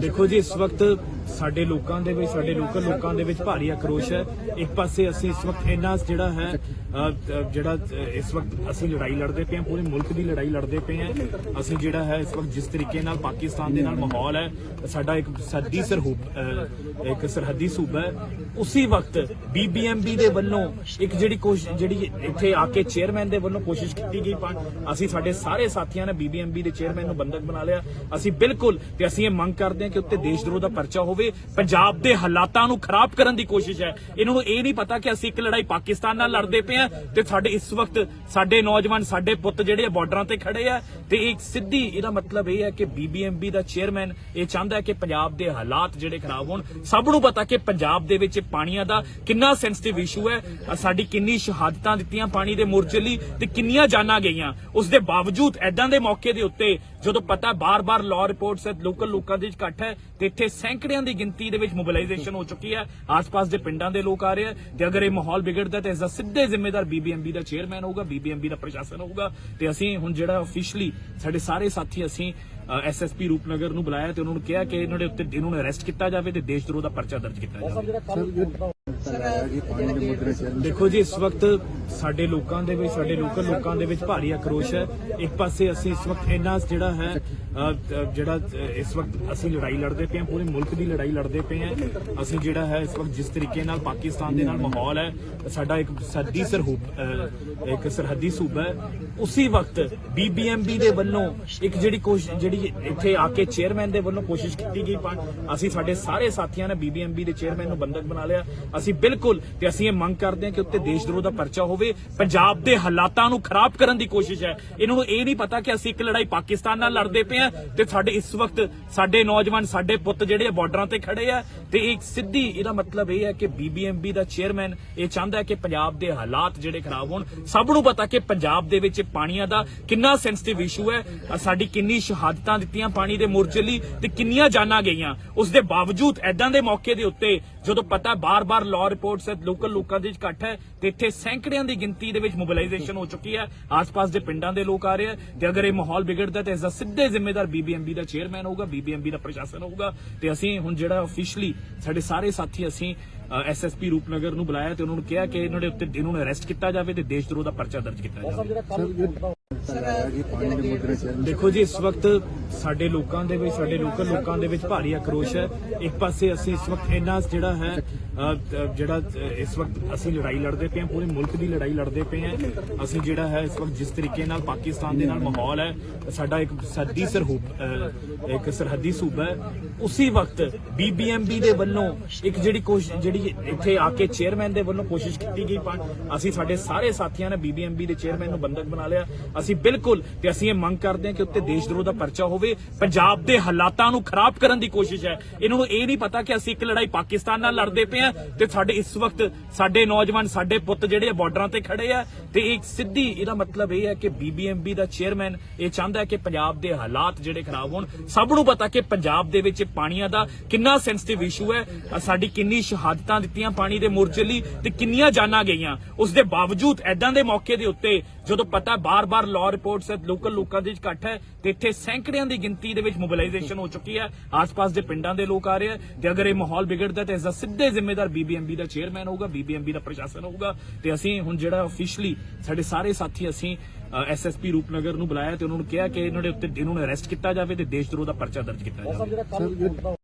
ਦੇਖੋ ਜੀ, ਇਸ ਵਕਤ ਸਾਡੇ ਲੋਕਾਂ ਦੇ ਵਿੱਚ, ਸਾਡੇ ਲੋਕਲ ਲੋਕਾਂ ਦੇ ਵਿੱਚ ਭਾਰੀ ਆਕਰੋਸ਼ ਹੈ। ਇੱਕ ਪਾਸੇ ਅਸੀਂ ਇਸ ਵਕਤ ਇੰਨਾ ਜਿਹੜਾ ਹੈ ਜਿਹੜਾ ਇਸ ਵਕਤ ਅਸੀਂ ਲੜਾਈ ਲੜਦੇ ਪਏ ਹਾਂ, ਪੂਰੇ ਮੁਲਕ ਦੀ ਲੜਾਈ ਲੜਦੇ ਪਏ ਹਾਂ। ਅਸੀਂ ਜਿਹੜਾ ਹੈ, ਇਸ ਵਕਤ ਜਿਸ ਤਰੀਕੇ ਨਾਲ ਪਾਕਿਸਤਾਨ ਦੇ ਨਾਲ ਮਾਹੌਲ ਹੈ, ਸਾਡਾ ਇੱਕ ਸਰਦੀ ਸਰਹੂਬ ਇੱਕ ਸਰਹੱਦੀ ਸੂਬਾ ਹੈ। ਉਸੇ ਵਕਤ ਬੀਬੀਐਮਬੀ ਦੇ ਵੱਲੋਂ ਇੱਕ ਜਿਹੜੀ ਕੋਸ਼ਿਸ਼ ਜਿਹੜੀ ਇੱਥੇ ਆ ਕੇ ਚੇਅਰਮੈਨ ਦੇ ਵੱਲੋਂ ਕੋਸ਼ਿਸ਼ ਕੀਤੀ ਗਈ। ਪਰ ਅਸੀਂ ਸਾਡੇ ਸਾਰੇ ਸਾਥੀਆਂ ਨੇ ਬੀਬੀਐਮਬੀ ਦੇ ਚੇਅਰਮੈਨ ਨੂੰ ਬੰਦਕ ਬਣਾ ਲਿਆ। ਅਸੀਂ ਬਿਲਕੁਲ। ਤੇ ਅਸੀਂ ਇਹ ਮੰਗ ਕਰਦੇ ਹਾਂ ਕਿ ਉੱਤੇ ਦੇਸ਼ ਦਰੋਹ ਦਾ ਪਰਚਾ ਹੋਵੇ, ਪੰਜਾਬ ਦੇ ਹਾਲਾਤਾਂ ਨੂੰ ਖਰਾਬ ਕਰਨ ਦੀ ਕੋਸ਼ਿਸ਼ ਹੈ। ਇਹਨਾਂ ਨੂੰ ਇਹ ਨਹੀਂ ਪਤਾ ਕਿ ਅਸੀਂ ਇੱਕ ਲੜਾਈ ਪਾਕਿਸਤਾਨ ਨਾਲ ਲੜਦੇ ਪਏ ਹਾਂ ਤੇ ਸਾਡੇ ਇਸ ਵਕਤ ਸਾਡੇ ਨੌਜਵਾਨ, ਸਾਡੇ ਪੁੱਤ ਜਿਹੜੇ ਬਾਰਡਰਾਂ ਤੇ ਖੜੇ ਆ। ਤੇ ਇੱਕ ਸਿੱਧੀ ਇਹਦਾ ਮਤਲਬ ਇਹ ਹੈ ਕਿ ਬੀਬੀਐਮਬੀ ਦਾ ਚੇਅਰਮੈਨ ਇਹ ਚਾਹੁੰਦਾ ਹੈ ਕਿ ਪੰਜਾਬ ਦੇ ਹਾਲਾਤ ਜਿਹੜੇ ਖਰਾਬ ਹੋਣ। ਸਭ ਨੂੰ ਪਤਾ ਕਿ ਪੰਜਾਬ ਦੇ ਵਿੱਚ ਪਾਣੀਆਂ ਦਾ ਕਿੰਨਾ ਸੈਂਸਿਟਿਵ ਇਸ਼ੂ ਹੈ। ਸਾਡੀ ਕਿੰਨੀ ਸ਼ਹਾਦਤਾਂ ਦਿੱਤੀਆਂ ਪਾਣੀ ਦੇ ਮੋਰਚੇ ਲਈ ਤੇ ਕਿੰਨੀਆਂ ਜਾਨਾਂ ਗਈਆਂ। ਉਸ ਦੇ ਬਾਵਜੂਦ ਐਦਾਂ ਦੇ ਮੌਕੇ ਦੇ ਉੱਤੇ ਜਦੋਂ ਪਤਾ ਬਾਰ-ਬਾਰ ਲਾਅ ਰਿਪੋਰਟਸ ਹੈ ਲੋਕਲ ਲੋਕਾਂ ਦੇ ਵਿੱਚ ਇਕੱਠ ਹੈ, ਤੇ ਇੱਥੇ ਸੈਂਕੜਿਆਂ ਦੀ ਗਿਣਤੀ ਦੇ ਵਿੱਚ ਮੋਬਿਲਾਈਜੇਸ਼ਨ ਹੋ ਚੁੱਕੀ ਹੈ। ਆਸ-ਪਾਸ ਦੇ ਪਿੰਡਾਂ ਦੇ ਲੋਕ ਆ ਰਹੇ ਆ ਤੇ ਅਗਰ ਇਹ ਮਾਹੌਲ ਵਿਗੜਦਾ ਤੇ ਇਸ ਦਾ ਸਿੱਧੇ ਜ਼ਿੰਮੇਦਾਰ ਬੀਬੀਐਮਬੀ ਦਾ ਚੇਅਰਮੈਨ ਹੋਊਗਾ ਬੀਬੀਐਮਬੀ ਦਾ ਪ੍ਰਸ਼ਾਸਨ ਹੋਊਗਾ। ਤੇ ਅਸੀਂ ਹੁਣ ਜਿਹੜਾ ਅਫੀਸ਼ੀਅਲੀ ਸਾਡੇ ਸਾਰੇ ਸਾਥੀ, ਅਸੀਂ ਐਸਐਸਪੀ ਰੂਪਨਗਰ ਨੂੰ ਬੁਲਾਇਆ ਤੇ ਉਹਨਾਂ ਨੂੰ ਕਿਹਾ ਕਿ ਇਹਨਾਂ ਦੇ ਉੱਤੇ ਇਹਨਾਂ ਨੂੰ ਅਰੈਸਟ ਕੀਤਾ ਜਾਵੇ ਤੇ ਦੇਸ਼ ਦਰੋਹ ਦਾ ਪਰਚਾ ਦਰਜ ਕੀਤਾ ਜਾਵੇ। ਦੇਖੋ ਜੀ ਇਸ ਵਕਤ ਸਾਡੇ ਲੋਕਾਂ ਦੇ ਵਿੱਚ ਸਾਡੇ ਲੋਕਲ ਲੋਕਾਂ ਦੇ ਵਿੱਚ ਭਾਰੀ ਆਕਰੋਸ਼ ਹੈ। ਇੱਕ ਪਾਸੇ ਅਸੀਂ ਇਸ ਵਕਤ ਇੰਨਾ ਜਿਹੜਾ ਹੈ ਜਿਹੜਾ ਇਸ ਵਕਤ ਅਸੀਂ ਲੜਾਈ ਲੜਦੇ ਪਏ ਹਾਂ ਪੂਰੇ ਮੁਲਕ ਦੀ ਲੜਾਈ ਲੜਦੇ ਪਏ ਹਾਂ। ਅਸੀਂ ਜਿਹੜਾ ਹੈ ਇਸ ਵਕਤ ਜਿਸ ਤਰੀਕੇ ਨਾਲ ਪਾਕਿਸਤਾਨ ਦੇ ਨਾਲ ਮਾਹੌਲ ਹੈ ਸਾਡਾ ਇੱਕ ਸਰਦੀ ਸਰਹੂਬ ਇੱਕ ਸਰਹੱਦੀ ਸੂਬਾ ਹੈ। ਉਸੇ ਵਕਤ ਬੀਬੀਐਮਬੀ ਦੇ ਵੱਲੋਂ ਇੱਕ ਜਿਹੜੀ ਕੋਸ਼ਿਸ਼ ਜਿਹੜੀ ਇੱਥੇ ਆ ਕੇ ਚੇਅਰਮੈਨ ਦੇ ਵੱਲੋਂ ਕੋਸ਼ਿਸ਼ ਕੀਤੀ ਗਈ, ਪਰ ਅਸੀਂ ਸਾਡੇ ਸਾਰੇ ਸਾਥੀਆਂ ਨੇ ਬੀਬੀਐਮਬੀ ਦੇ ਚੇਅਰਮੈਨ ਨੂੰ ਬੰਦਕ ਬਣਾ ਲਿਆ। ਅਸੀਂ ਬਿਲਕੁਲ ਤੇ ਅਸੀਂ ਇਹ ਮੰਗ ਕਰਦੇ ਹਾਂ ਕਿ ਉੱਤੇ ਦੇਸ਼ ਦਰੋਹ ਦਾ ਪਰਚਾ ਹੋਵੇ, ਪੰਜਾਬ ਦੇ ਹਾਲਾਤਾਂ ਨੂੰ ਖਰਾਬ ਕਰਨ ਦੀ ਕੋਸ਼ਿਸ਼ ਹੈ। ਇਹਨਾਂ ਨੂੰ ਇਹ ਨਹੀਂ ਪਤਾ ਕਿ ਅਸੀਂ ਇੱਕ ਲੜਾਈ ਪਾਕਿਸਤਾਨ ਨਾਲ ਲੜਦੇ ਪਏ ਹਾਂ ਤੇ ਸਾਡੇ ਇਸ ਵਕਤ ਸਾਡੇ ਨੌਜਵਾਨ, ਸਾਡੇ ਪੁੱਤ ਜਿਹੜੇ ਬਾਰਡਰਾਂ ਤੇ ਖੜੇ ਆ। ਤੇ ਇੱਕ ਸਿੱਧੀ ਇਹਦਾ ਮਤਲਬ ਇਹ ਹੈ ਕਿ ਬੀਬੀਐਮਬੀ ਦਾ ਚੇਅਰਮੈਨ ਇਹ ਚਾਹੁੰਦਾ ਹੈ ਕਿ ਪੰਜਾਬ ਦੇ ਹਾਲਾਤ ਜਿਹੜੇ ਖਰਾਬ ਹੋਣ। ਸਭ ਨੂੰ ਪਤਾ ਕਿ ਪੰਜਾਬ ਦੇ ਵਿੱਚ ਪਾਣੀਆਂ ਦਾ ਕਿੰਨਾ ਸੈਂਸਿਟਿਵ ਇਸ਼ੂ ਹੈ। ਸਾਡੀ ਕਿੰਨੀ ਸ਼ਹਾਦਤ ਦਿੱਤੀਆਂ ਪਾਣੀ ਦੇ ਮੋਰਚੇ ਲਈ ਤੇ ਕਿੰਨੀਆਂ ਜਾਨਾਂ ਗਈਆਂ। ਉਸ ਦੇ ਬਾਵਜੂਦ ਐਦਾਂ ਦੇ ਮੌਕੇ ਦੇ ਉੱਤੇ ਜਦੋਂ ਪਤਾ ਬਾਰ-ਬਾਰ ਲਾਅ ਰਿਪੋਰਟਸ ਹੈ ਲੋਕਲ ਲੋਕਾਂ ਦੇ ਵਿੱਚ ਇਕੱਠ ਹੈ ਤੇ ਇੱਥੇ ਸੈਂਕੜਿਆਂ ਦੀ ਗਿਣਤੀ ਦੇ ਵਿੱਚ ਮੋਬਿਲਾਈਜੇਸ਼ਨ ਹੋ ਚੁੱਕੀ ਹੈ। ਆਸ-ਪਾਸ ਦੇ ਪਿੰਡਾਂ ਦੇ ਲੋਕ ਆ ਰਹੇ ਆ ਤੇ ਅਗਰ ਇਹ ਮਾਹੌਲ ਵਿਗੜਦਾ ਤੇ ਇਸ ਦਾ ਸਿੱਧੇ ਜ਼ਿੰਮੇਦਾਰ ਬੀਬੀਐਮਬੀ ਦਾ ਚੇਅਰਮੈਨ ਹੋਊਗਾ ਬੀਬੀਐਮਬੀ ਦਾ ਪ੍ਰਸ਼ਾਸਨ ਹੋਊਗਾ। ਤੇ ਅਸੀਂ ਹੁਣ ਜਿਹੜਾ ਅਫੀਸ਼ੀਅਲੀ ਸਾਡੇ ਸਾਰੇ ਸਾਥੀ ਅਸੀਂ ਐਸਐਸਪੀ ਰੂਪਨਗਰ ਨੂੰ ਬੁਲਾਇਆ ਤੇ ਉਹਨਾਂ ਨੂੰ ਕਿਹਾ ਕਿ ਇਹਨਾਂ ਦੇ ਉੱਤੇ ਇਹਨਾਂ ਨੂੰ ਅਰੈਸਟ ਕੀਤਾ ਜਾਵੇ ਤੇ ਦੇਸ਼ ਦਰੋਹ ਦਾ ਪਰਚਾ ਦਰਜ ਕੀਤਾ ਜਾਵੇ। ਦੇਖੋ ਜੀ, ਇਸ ਵਕਤ ਸਾਡੇ ਲੋਕਾਂ ਦੇ ਵਿੱਚ, ਸਾਡੇ ਲੋਕਲ ਲੋਕਾਂ ਦੇ ਵਿੱਚ ਭਾਰੀ ਆਕਰੋਸ਼ ਹੈ। ਇੱਕ ਪਾਸੇ ਅਸੀਂ ਇਸ ਵਕਤ ਇੰਨਾ ਜਿਹੜਾ ਹੈ ਜਿਹੜਾ ਇਸ ਵਕਤ ਅਸੀਂ ਲੜਾਈ ਲੜਦੇ ਪਏ ਹਾਂ, ਪੂਰੇ ਮੁਲਕ ਦੀ ਲੜਾਈ ਲੜਦੇ ਪਏ ਹਾਂ। ਅਸੀਂ ਜਿਹੜਾ ਹੈ, ਇਸ ਵਕਤ ਜਿਸ ਤਰੀਕੇ ਨਾਲ ਪਾਕਿਸਤਾਨ ਦੇ ਨਾਲ ਮਾਹੌਲ ਹੈ, ਸਾਡਾ ਇੱਕ ਸਰਦੀ ਸਰਹੂਬ ਇੱਕ ਸਰਹੱਦੀ ਸੂਬਾ ਹੈ। ਉਸੇ ਵਕਤ ਬੀਬੀਐਮਬੀ ਦੇ ਵੱਲੋਂ ਇੱਕ ਜਿਹੜੀ ਕੋਸ਼ਿਸ਼ ਜਿਹੜੀ ਇੱਥੇ ਆ ਕੇ ਚੇਅਰਮੈਨ ਦੇ ਵੱਲੋਂ ਕੋਸ਼ਿਸ਼ ਕੀਤੀ ਗਈ। ਪਰ ਅਸੀਂ ਸਾਡੇ ਸਾਰੇ ਸਾਥੀਆਂ ਨੇ ਬੀਬੀਐਮਬੀ ਦੇ ਚੇਅਰਮੈਨ ਨੂੰ ਬੰਦਕ ਬਣਾ ਲਿਆ। ਅਸੀਂ ਬਿਲਕੁਲ ਤੇ ਅਸੀਂ ਇਹ ਮੰਗ ਕਰਦੇ ਹਾਂ ਕਿ ਉੱਤੇ ਦੇਸ਼ ਦਰੋਹ ਦਾ ਪਰਚਾ ਹੋਵੇ, ਪੰਜਾਬ ਦੇ ਹਾਲਾਤਾਂ ਨੂੰ ਖਰਾਬ ਕਰਨ ਦੀ ਕੋਸ਼ਿਸ਼ ਹੈ। ਇਹਨਾਂ ਨੂੰ ਇਹ ਨਹੀਂ ਪਤਾ ਕਿ ਅਸੀਂ ਇੱਕ ਲੜਾਈ ਪਾਕਿਸਤਾਨ ਨਾਲ ਲੜਦੇ ਪਏ ਹਾਂ ਤੇ ਸਾਡੇ ਇਸ ਵਕਤ ਸਾਡੇ ਨੌਜਵਾਨ, ਸਾਡੇ ਪੁੱਤ ਜਿਹੜੇ ਬਾਰਡਰਾਂ ਤੇ ਖੜੇ ਆ। ਤੇ ਇੱਕ ਸਿੱਧੀ ਇਹਦਾ ਮਤਲਬ ਇਹ ਹੈ ਕਿ ਬੀਬੀਐਮਬੀ ਦਾ ਚੇਅਰਮੈਨ ਇਹ ਚਾਹੁੰਦਾ ਹੈ ਕਿ ਪੰਜਾਬ ਦੇ ਹਾਲਾਤ ਜਿਹੜੇ ਖਰਾਬ ਹੋਣ। ਸਭ ਨੂੰ ਪਤਾ ਕਿ ਪੰਜਾਬ ਦੇ ਵਿੱਚ ਪਾਣੀਆਂ ਦਾ ਕਿੰਨਾ ਸੈਂਸਿਟਿਵ ਇਸ਼ੂ ਹੈ। ਸਾਡੀ ਕਿੰਨੀ ਸ਼ਹਾਦਤਾਂ ਦਿੱਤੀਆਂ ਪਾਣੀ ਦੇ ਮੋਰਚੇ ਲਈ ਤੇ ਕਿੰਨੀਆਂ ਜਾਨਾਂ ਗਈਆਂ। ਉਸ ਦੇ ਬਾਵਜੂਦ ਐਦਾਂ ਦੇ ਮੌਕੇ ਦੇ ਉੱਤੇ ਜਦੋਂ ਪਤਾ ਬਾਰ-ਬਾਰ ਲਾਅ ਰਿਪੋਰਟਸ ਹੈ ਲੋਕਲ ਲੋਕਾਂ ਦੇ ਵਿੱਚ ਇਕੱਠ ਹੈ ਤੇ ਇੱਥੇ ਸੈਂਕੜਿਆਂ ਦੀ ਗਿਣਤੀ ਦੇ ਵਿੱਚ ਮੋਬਿਲਾਈਜੇਸ਼ਨ ਹੋ ਚੁੱਕੀ ਹੈ। ਆਸ-ਪਾਸ ਦੇ ਪਿੰਡਾਂ ਦੇ ਲੋਕ ਆ ਰਹੇ ਆ ਤੇ ਅਗਰ ਇਹ ਮਾਹੌਲ ਵਿਗੜਦਾ ਤੇ ਇਸ ਦਾ ਸਿੱਧੇ ਜ਼ਿੰਮੇਦਾਰ ਬੀਬੀਐਮਬੀ ਦਾ ਚੇਅਰਮੈਨ ਹੋਊਗਾ ਬੀਬੀਐਮਬੀ ਦਾ ਪ੍ਰਸ਼ਾਸਨ ਹੋਊਗਾ। ਤੇ ਅਸੀਂ ਹੁਣ ਜਿਹੜਾ ਅਫੀਸ਼ੀਅਲੀ ਸਾਡੇ ਸਾਰੇ ਸਾਥੀ ਅਸੀਂ ਐਸਐਸਪੀ ਰੂਪਨਗਰ ਨੂੰ ਬੁਲਾਇਆ ਤੇ ਉਹਨਾਂ ਨੂੰ ਕਿਹਾ ਕਿ ਇਹਨਾਂ ਦੇ ਉੱਤੇ ਇਹਨਾਂ ਨੂੰ ਅਰੈਸਟ ਕੀਤਾ ਜਾਵੇ ਤੇ ਦੇਸ਼ ਦਰੋਹ ਦਾ ਪਰਚਾ ਦਰਜ ਕੀਤਾ ਜਾਵੇ।